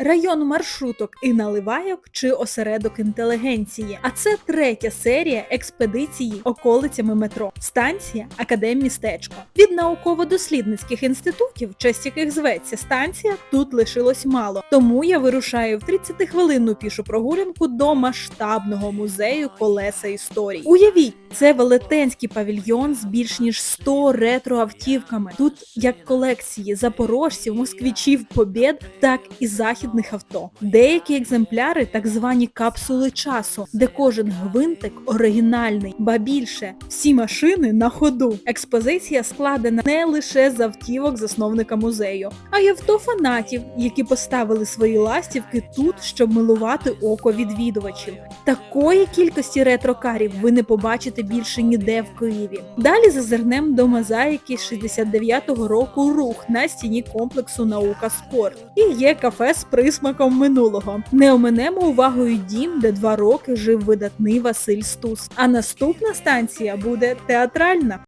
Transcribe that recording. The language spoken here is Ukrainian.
район маршруток і наливайок чи осередок інтелігенції. А це третя серія експедиції околицями метро. Станція Академмістечко. Від науково-дослідницьких інститутів, честь яких зветься станція, тут лишилось мало. Тому я вирушаю в 30-хвилинну пішу прогулянку до масштабного музею колеса історії. Уявіть, це велетенський павільйон з більш ніж 100 ретроавтівками. Тут як колекції запорожців, москвичів, побєд, так і західних авто. Деякі екземпляри так звані капсули часу, де кожен гвинтик оригінальний, ба більше всі машини на ходу. Експозиція складена не лише з автівок засновника музею, а й авто фанатів, які поставили свої ластівки тут, щоб милувати око відвідувачів. Такої кількості ретрокарів ви не побачите більше ніде в Києві. Далі зазирнемо до мозаїки 69-го року рух на стіні комплексу Наука спорт. І є кафе з присмаком минулого. Не оминемо увагою дім, де два роки жив видатний Василь Стус. А наступна станція буде театральна.